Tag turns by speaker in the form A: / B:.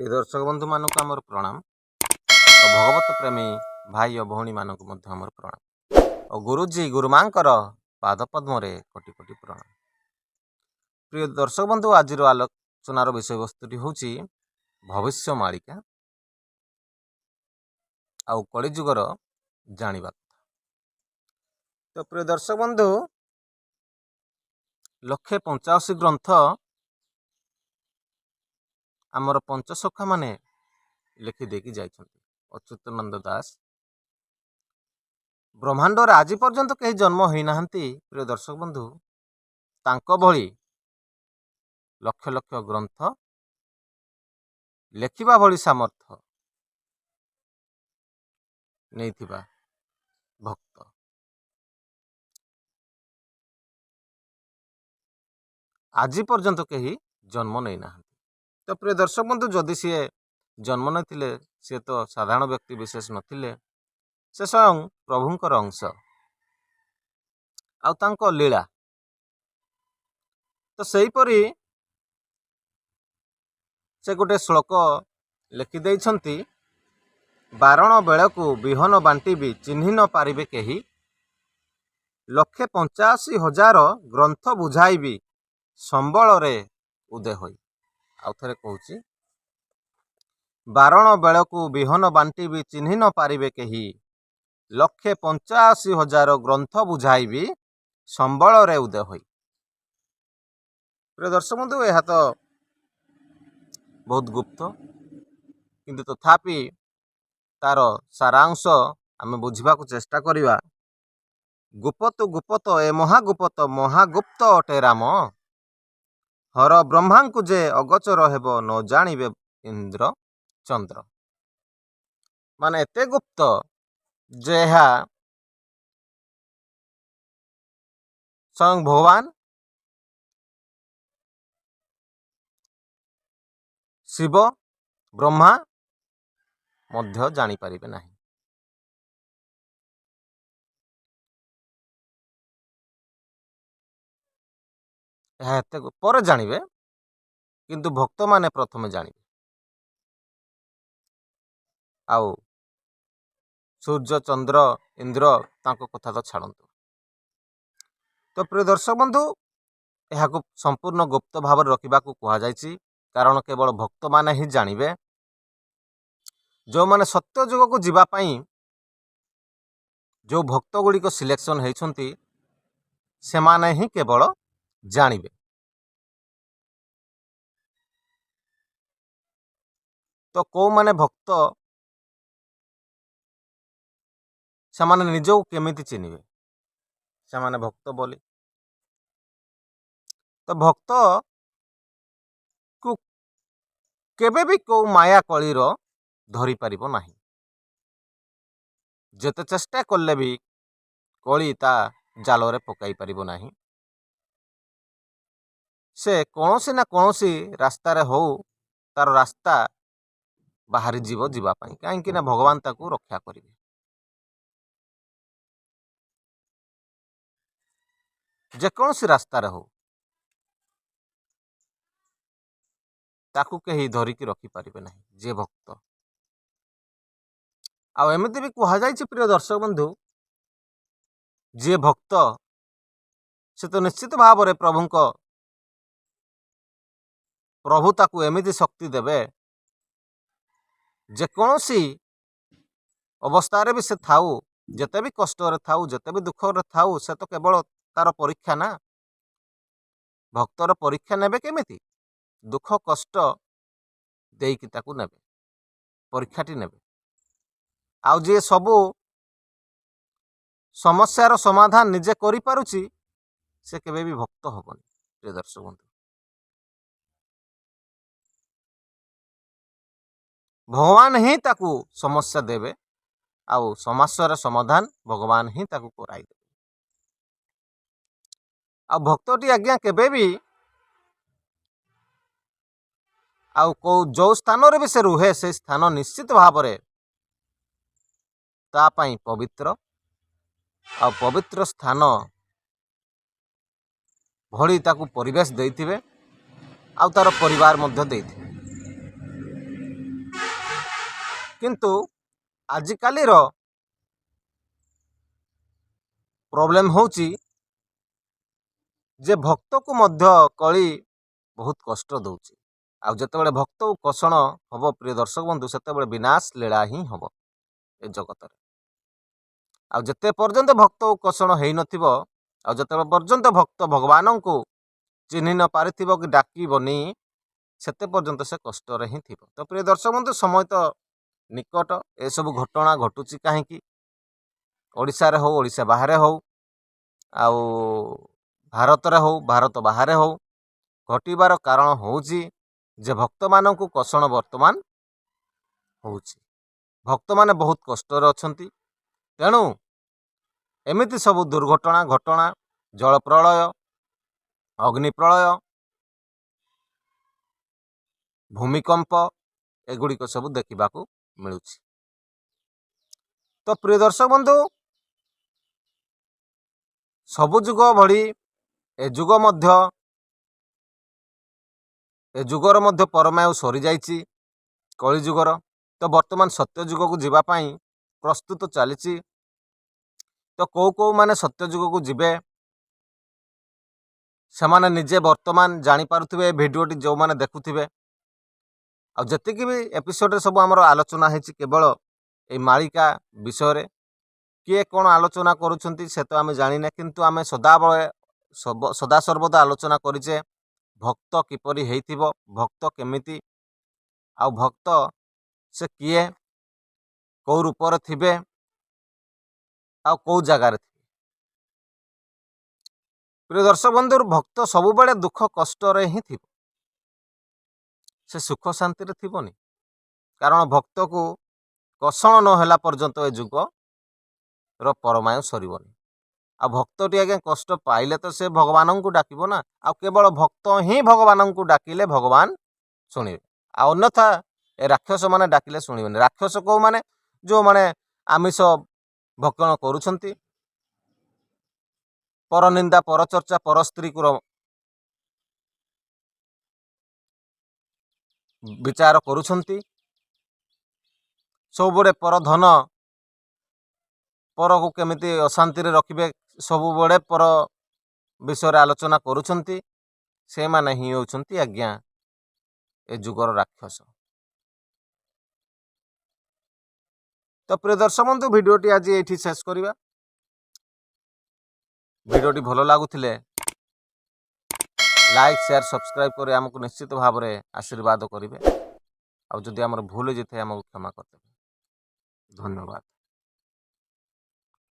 A: ପ୍ରିୟ ଦର୍ଶକ ବନ୍ଧୁମାନଙ୍କୁ ଆମର ପ୍ରଣାମ। ଓ ଭଗବତ ପ୍ରେମୀ ଭାଇ ଓ ଭଉଣୀମାନଙ୍କୁ ମଧ୍ୟ ଆମର ପ୍ରଣାମ। ଓ ଗୁରୁଜୀ ଗୁରୁମାଙ୍କର ପାଦ ପଦ୍ମରେ କୋଟି କୋଟି ପ୍ରଣାମ। ପ୍ରିୟ ଦର୍ଶକ ବନ୍ଧୁ ଆଜିର ଆଲୋଚନାର ବିଷୟବସ୍ତୁଟି ହେଉଛି ଭବିଷ୍ୟ ମାଳିକା। ଆଉ କଳିଯୁଗର ଜାଣିବା କଥା। ତ ପ୍ରିୟ ଦର୍ଶକ ବନ୍ଧୁ ଲକ୍ଷେ ପଞ୍ଚାଅଶୀ ଗ୍ରନ୍ଥ ଆମର ପଞ୍ଚସଖା ମାନେ ଲେଖିଦେଇକି ଯାଇଛନ୍ତି। ଅଚ୍ୟୁତାନନ୍ଦ ଦାସ। ବ୍ରହ୍ମାଣ୍ଡରେ ଆଜି ପର୍ଯ୍ୟନ୍ତ କେହି ଜନ୍ମ ହୋଇନାହାନ୍ତି ପ୍ରିୟ ଦର୍ଶକ ବନ୍ଧୁ। ତାଙ୍କ ଭଳି ଲକ୍ଷ ଲକ୍ଷ ଗ୍ରନ୍ଥ ଲେଖିବା ଭଳି ସାମର୍ଥ୍ୟ ନେଇଥିବା ଭକ୍ତ। ଆଜି ପର୍ଯ୍ୟନ୍ତ କେହି ଜନ୍ମ ନେଇନାହାନ୍ତି। ତ ପ୍ରିୟ ଦର୍ଶକ ବନ୍ଧୁ ଯଦି ସିଏ ଜନ୍ମ ନେଇଥିଲେ ସିଏ ତ ସାଧାରଣ ବ୍ୟକ୍ତି ବିଶେଷ ନଥିଲେ ସେ ସ୍ୱୟଂ ପ୍ରଭୁଙ୍କର ଅଂଶ। ଆଉ ତାଙ୍କ ଲୀଳା। ତ ସେହିପରି ସେ ଗୋଟେ ଶ୍ଲୋକ ଲେଖିଦେଇଛନ୍ତି ବାରଣ ବେଳକୁ ବିହନ ବାଣ୍ଟିବି ଚିହ୍ନି ନ ପାରିବେ କେହି। ଲକ୍ଷେ ପଞ୍ଚାଅଶୀ ହଜାର ଗ୍ରନ୍ଥ ବୁଝାଇବି ସମ୍ବଳରେ ଉଦୟ ହୋଇ। ଆଉ ଥରେ କହୁଛି ବାରଣ ବେଳକୁ ବିହନ ବାଣ୍ଟିବି ଚିହ୍ନି ନ ପାରିବେ କେହି। ଲକ୍ଷେ ପଞ୍ଚାଅଶୀ ହଜାର ଗ୍ରନ୍ଥ ବୁଝାଇବି ସମ୍ବଳରେ ଉଦୟ ହୋଇ। ପ୍ରିୟ ଦର୍ଶକ ବନ୍ଧୁ ଏହା ତ ବହୁତ ଗୁପ୍ତ। କିନ୍ତୁ ତଥାପି ତାର ସାରାଂଶ ଆମେ ବୁଝିବାକୁ ଚେଷ୍ଟା କରିବା। ଗୁପତ ଗୁପତ ଏ ମହାଗୁପତ ମହାଗୁପ୍ତ ଅଟେ ରାମ। ହର ବ୍ରହ୍ମାଙ୍କୁ ଯେ ଅଗୋଚର ହେବ ନ ଜାଣିବେ ଇନ୍ଦ୍ର ଚନ୍ଦ୍ର। ମାନେ ଏତେ ଗୁପ୍ତ ଯେ ଏହା ସ୍ୱୟଂ ଭଗବାନ ଶିବ ବ୍ରହ୍ମା ମଧ୍ୟ ଜାଣିପାରିବେ ନାହିଁ। ଏହା ଏତେ ଗୁ- ପରେ ଜାଣିବେ କିନ୍ତୁ ଭକ୍ତମାନେ ପ୍ରଥମେ ଜାଣିବେ ଆଉ ସୂର୍ଯ୍ୟ ଚନ୍ଦ୍ର ଇନ୍ଦ୍ର ତାଙ୍କ କଥା ତ ଛାଡ଼ନ୍ତୁ। ତ ପ୍ରିୟ ଦର୍ଶକ ବନ୍ଧୁ ଏହାକୁ ସମ୍ପୂର୍ଣ୍ଣ ଗୁପ୍ତ ଭାବରେ ରଖିବାକୁ କୁହାଯାଇଛି। କାରଣ କେବଳ ଭକ୍ତମାନେ ହିଁ ଜାଣିବେ। ଯେଉଁମାନେ ସତ୍ୟ ଯୁଗକୁ ଯିବା ପାଇଁ ଯେଉଁ ଭକ୍ତ ଗୁଡ଼ିକ ସିଲେକ୍ସନ୍ ହେଇଛନ୍ତି ସେମାନେ ହିଁ କେବଳ ଜାଣିବେ ତ କେଉଁମାନେ ଭକ୍ତ ସେମାନେ ନିଜକୁ କେମିତି ଚିହ୍ନିବେ? ସେମାନେ ଭକ୍ତ ବୋଲି। ତ ଭକ୍ତ କୁ କେବେ ବି କେଉଁ ମାୟା କଳିର ଧରିପାରିବ ନାହିଁ। ଯେତେ ଚେଷ୍ଟା କଲେ ବି କଳି ତା ଜାଲରେ ପକାଇ ପାରିବ ନାହିଁ। ସେ କୌଣସି ନା କୌଣସି ରାସ୍ତାରେ ହଉ ତାର ରାସ୍ତା ବାହାରି ଯିବ ଯିବା ପାଇଁ। କାହିଁକି ନା ଭଗବାନ ତାକୁ ରକ୍ଷା କରିବେ। ଯେକୌଣସି ରାସ୍ତାରେ ହଉ ତାକୁ କେହି ଧରିକି ରଖିପାରିବେ ନାହିଁ ଯିଏ ଭକ୍ତ। ଆଉ ଏମିତି ବି କୁହାଯାଇଛି ପ୍ରିୟ ଦର୍ଶକ ବନ୍ଧୁ ଯିଏ ଭକ୍ତ ସେ ତ ନିଶ୍ଚିତ ଭାବରେ ପ୍ରଭୁଙ୍କ ପ୍ରଭୁ ତାକୁ ଏମିତି ଶକ୍ତି ଦେବେ ଯେକୌଣସି ଅବସ୍ଥାରେ ବି ସେ ଥାଉ ଯେତେ ବି କଷ୍ଟରେ ଥାଉ ଯେତେ ବି ଦୁଃଖରେ ଥାଉ ସେ ତ କେବଳ ତାର ପରୀକ୍ଷା ନା? ଭକ୍ତର ପରୀକ୍ଷା ନେବେ କେମିତି? ଦୁଃଖ କଷ୍ଟ ଦେଇକି ତାକୁ ନେବେ ପରୀକ୍ଷାଟି ନେବେ। ଆଉ ଯିଏ ସବୁ ସମସ୍ୟାର ସମାଧାନ ନିଜେ କରିପାରୁଛି ସେ କେବେ ବି ଭକ୍ତ ହବନି ପ୍ରିୟ ଦର୍ଶକ ବନ୍ଧୁ ଭଗବାନ ହିଁ ତାକୁ ସମସ୍ୟା ଦେବେ ଆଉ ସମସ୍ୟାର ସମାଧାନ ଭଗବାନ ହିଁ ତାକୁ କରାଇଦେବେ ଆଉ ଭକ୍ତଟି ଆଜ୍ଞା କେବେ ବି ଆଉ କେଉଁ ଯେଉଁ ସ୍ଥାନରେ ବି ସେ ରୁହେ ସେ ସ୍ଥାନ ନିଶ୍ଚିତ ଭାବରେ ତା ପାଇଁ ପବିତ୍ର। ଆଉ ପବିତ୍ର ସ୍ଥାନ ଭଳି ତାକୁ ପରିବେଶ ଦେଇଥିବେ ଆଉ ତାର ପରିବାର ମଧ୍ୟ ଦେଇଥିବେ। କିନ୍ତୁ ଆଜିକାଲିର ପ୍ରୋବ୍ଲେମ୍ ହେଉଛି ଯେ ଭକ୍ତକୁ ମଧ୍ୟ କଳି ବହୁତ କଷ୍ଟ ଦେଉଛି ଆଉ ଯେତେବେଳେ ଭକ୍ତକୁ କଷଣ ହବ ପ୍ରିୟ ଦର୍ଶକ ବନ୍ଧୁ ସେତେବେଳେ ବିନାଶ ଲୀଳା ହିଁ ହବ ଏ ଜଗତରେ ଆଉ ଯେତେ ପର୍ଯ୍ୟନ୍ତ ଭକ୍ତକୁ କଷଣ ହେଇନଥିବ ଆଉ ଯେତେବେଳେ ପର୍ଯ୍ୟନ୍ତ ଭକ୍ତ ଭଗବାନଙ୍କୁ ଚିହ୍ନି ନ ପାରିଥିବ କି ଡାକିବନି ସେତେ ପର୍ଯ୍ୟନ୍ତ ସେ କଷ୍ଟରେ ହିଁ ଥିବ ତ ପ୍ରିୟ ଦର୍ଶକ ବନ୍ଧୁ ସମୟ ତ ନିକଟ ଏସବୁ ଘଟଣା ଘଟୁଛି କାହିଁକି? ଓଡ଼ିଶାରେ ହଉ ଓଡ଼ିଶା ବାହାରେ ହଉ ଆଉ ଭାରତରେ ହଉ ଭାରତ ବାହାରେ ହଉ ଘଟିବାର କାରଣ ହେଉଛି ଯେ ଭକ୍ତମାନଙ୍କୁ କଷଣ ବର୍ତ୍ତମାନ ହେଉଛି ଭକ୍ତମାନେ ବହୁତ କଷ୍ଟରେ ଅଛନ୍ତି। ତେଣୁ ଏମିତି ସବୁ ଦୁର୍ଘଟଣା ଘଟଣା ଜଳ ପ୍ରଳୟ ଅଗ୍ନି ପ୍ରଳୟ ଭୂମିକମ୍ପ ଏଗୁଡ଼ିକ ସବୁ ଦେଖିବାକୁ ମିଳୁଛି। ତ ପ୍ରିୟ ଦର୍ଶକ ବନ୍ଧୁ ସବୁ ଯୁଗ ଭଳି ଏ ଯୁଗ ମଧ୍ୟ ଏ ଯୁଗର ମଧ୍ୟ ପରମାୟୁ ସରିଯାଇଛି କଳି ଯୁଗର ତ ବର୍ତ୍ତମାନ ସତ୍ୟ ଯୁଗକୁ ଯିବା ପାଇଁ ପ୍ରସ୍ତୁତ ଚାଲିଛି। ତ କେଉଁ କେଉଁମାନେ ସତ୍ୟ ଯୁଗକୁ ଯିବେ ସେମାନେ ନିଜେ ବର୍ତ୍ତମାନ ଜାଣିପାରୁଥିବେ ଭିଡ଼ିଓଟି ଯେଉଁମାନେ ଦେଖୁଥିବେ। ଆଉ ଯେତିକି ବି ଏପିସୋଡ଼ରେ ସବୁ ଆମର ଆଲୋଚନା ହେଇଛି କେବଳ ଏଇ ମାଳିକା ବିଷୟରେ କିଏ କ'ଣ ଆଲୋଚନା କରୁଛନ୍ତି ସେ ତ ଆମେ ଜାଣିନେ କିନ୍ତୁ ଆମେ ସଦାବେଳେ ସଦାସର୍ବଦା ଆଲୋଚନା କରିଛେ ଭକ୍ତ କିପରି ହେଇଥିବ ଭକ୍ତ କେମିତି ଆଉ ଭକ୍ତ ସେ କିଏ କେଉଁ ରୂପରେ ଥିବେ ଆଉ କେଉଁ ଜାଗାରେ ଥିବେ। ପ୍ରିୟ ଦର୍ଶକ ବନ୍ଧୁର ଭକ୍ତ ସବୁବେଳେ ଦୁଃଖ କଷ୍ଟରେ ହିଁ ଥିବ। ସେ ସୁଖ ଶାନ୍ତିରେ ଥିବନି। କାରଣ ଭକ୍ତକୁ କଷଣ ନ ହେଲା ପର୍ଯ୍ୟନ୍ତ ଏ ଯୁଗର ପରମାୟୁ ସରିବନି। ଆଉ ଭକ୍ତଟି ଆଜ୍ଞା କଷ୍ଟ ପାଇଲେ ତ ସେ ଭଗବାନଙ୍କୁ ଡାକିବ ନା। ଆଉ କେବଳ ଭକ୍ତ ହିଁ ଭଗବାନଙ୍କୁ ଡାକିଲେ ଭଗବାନ ଶୁଣିବେ। ଆଉ ଅନ୍ୟଥା ଏ ରାକ୍ଷସ ମାନେ ଡାକିଲେ ଶୁଣିବେନି। ରାକ୍ଷସ କେଉଁମାନେ? ଯେଉଁମାନେ ଆମିଷ ଭକ୍ଷଣ କରୁଛନ୍ତି। ପରନିନ୍ଦା ପରଚର୍ଚ୍ଚା ପର ବିଚାର କରୁଛନ୍ତି। ସବୁବେଳେ ପର ଧନ ପରକୁ କେମିତି ଅଶାନ୍ତିରେ ରଖିବେ ସବୁବେଳେ ପର ବିଷୟରେ ଆଲୋଚନା କରୁଛନ୍ତି ସେମାନେ ହିଁ ହେଉଛନ୍ତି ଆଜ୍ଞା ଏ ଯୁଗର ରାକ୍ଷସ। ତ ପ୍ରିୟ ଦର୍ଶକ ବନ୍ଧୁ ଭିଡ଼ିଓଟି ଆଜି ଏଇଠି ଶେଷ କରିବା। ଭିଡ଼ିଓଟି ଭଲ ଲାଗୁଥିଲେ ଲାଇକ୍ ସେୟାର ସବସ୍କ୍ରାଇବ୍ କରି ଆମକୁ ନିଶ୍ଚିତ ଭାବରେ ଆଶୀର୍ବାଦ କରିବେ ଆଉ ଯଦି ଆମର ଭୁଲ ହେଇଯାଇଥାଏ ଆମକୁ କ୍ଷମା କରିଦେବେ ଧନ୍ୟବାଦ